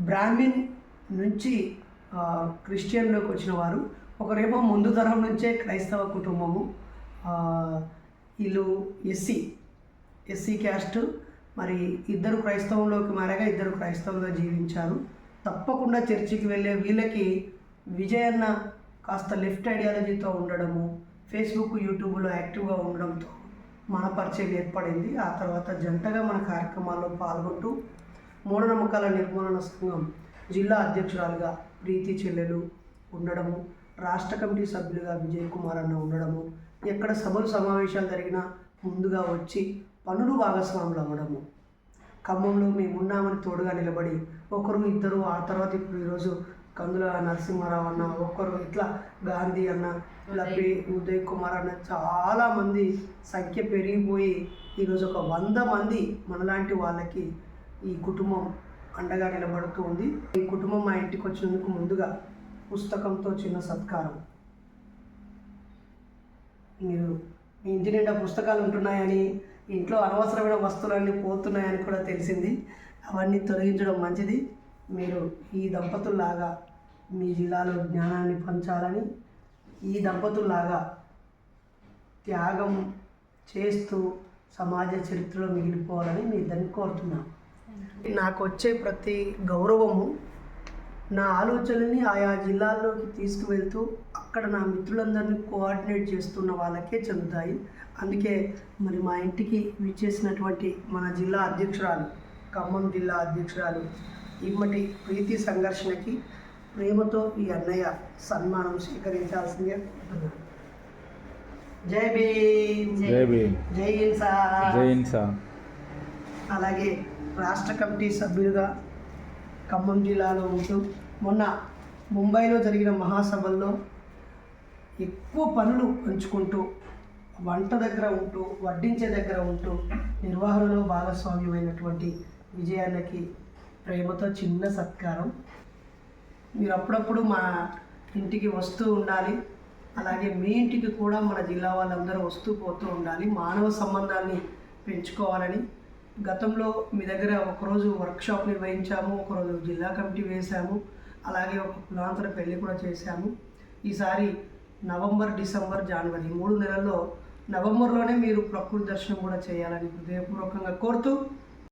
Brahmin నుంచి క్రిస్టియన్లోకి వచ్చిన వారు ఒకరేమో ముందు తరం నుంచే క్రైస్తవ కుటుంబము వీళ్ళు ఎస్సీ ఎస్సీ క్యాస్ట్ మరి ఇద్దరు క్రైస్తవంలోకి మారగా ఇద్దరు క్రైస్తవులుగా జీవించారు. తప్పకుండా చర్చికి వెళ్ళే వీళ్ళకి విజయన్న కాస్త లెఫ్ట్ ఐడియాలజీతో ఉండడము ఫేస్బుక్ యూట్యూబ్లో యాక్టివ్గా ఉండడంతో మన పరిచయం ఏర్పడింది. ఆ తర్వాత జంటగా మన కార్యక్రమాల్లో పాల్గొంటూ మూఢనమ్మకాల నిర్మూలన సంఘం జిల్లా అధ్యక్షురాలుగా ప్రీతి చెల్లెలు ఉండడము రాష్ట్ర కమిటీ సభ్యులుగా విజయ్ కుమార్ అన్న ఉండడము ఎక్కడ సభలు సమావేశాలు జరిగినా ముందుగా వచ్చి పనులు భాగస్వాములు అవ్వడము. ఖమ్మంలో మేము ఉన్నామని తోడుగా నిలబడి ఒకరు ఇద్దరు ఆ తర్వాత ఇప్పుడు ఈరోజు కందుల నరసింహారావు అన్న ఒక్కరు ఇట్లా గాంధీ అన్న లబ్బి ఉదయ్ కుమార్ అన్న చాలామంది సంఖ్య పెరిగిపోయి ఈరోజు ఒక వంద మంది మనలాంటి వాళ్ళకి ఈ కుటుంబం అండగా నిలబడుతూ ఉంది. ఈ కుటుంబం మా ఇంటికి వచ్చినందుకు ముందుగా పుస్తకంతో చిన్న సత్కారం. మీరు మీ ఇంటి నిండా పుస్తకాలు ఉంటున్నాయని ఇంట్లో అనవసరమైన వస్తువులన్నీ పోతున్నాయని కూడా తెలిసింది. అవన్నీ తొలగించడం మంచిది. మీరు ఈ దంపతుల్లాగా మీ జిల్లాలో జ్ఞానాన్ని పంచాలని ఈ దంపతుల్లాగా త్యాగం చేస్తూ సమాజ చరిత్రలో మిగిలిపోవాలని మీ ఇద్దరిని కోరుతున్నాను నాకు వచ్చే ప్రతి గౌరవము నా ఆలోచనని ఆయా జిల్లాల్లోకి తీసుకువెళ్తూ అక్కడ నా మిత్రులందరినీ కోఆర్డినేట్ చేస్తున్న వాళ్ళకే చెందుతాయి. అందుకే మరి మా ఇంటికి విచ్చేసినటువంటి మన జిల్లా అధ్యక్షురాలు ఖమ్మం జిల్లా అధ్యక్షురాలు ఇమ్మటి ప్రీతి సంఘర్షణకి ప్రేమతో ఈ అన్నయ్య సన్మానం స్వీకరించాల్సిందిగా కోరుతున్నాను. జై భీమ్. జై భీమ్. జై జై అలాగే రాష్ట్ర కమిటీ సభ్యులుగా ఖమ్మం జిల్లాలో ఉంటూ మొన్న ముంబైలో జరిగిన మహాసభల్లో ఎక్కువ పనులు పంచుకుంటూ వంట దగ్గర ఉంటూ వడ్డించే దగ్గర ఉంటూ నిర్వహణలో భాగస్వామ్యమైనటువంటి విజయాన్నకి ప్రేమతో చిన్న సత్కారం. మీరు అప్పుడప్పుడు మా ఇంటికి వస్తూ ఉండాలి. అలాగే మీ ఇంటికి కూడా మన జిల్లా వాళ్ళందరూ వస్తూ పోతూ ఉండాలి. మానవ సంబంధాన్ని పెంచుకోవాలని గతంలో మీ దగ్గర ఒకరోజు వర్క్షాప్ నిర్వహించాము ఒకరోజు జిల్లా కమిటీ వేశాము అలాగే ఒక కులాంతర పెళ్ళి కూడా చేశాము. ఈసారి నవంబర్ డిసెంబర్ జనవరి మూడు నెలల్లో నవంబర్లోనే మీరు ప్రకృతి దర్శనం కూడా చేయాలని హృదయపూర్వకంగా కోరుతూ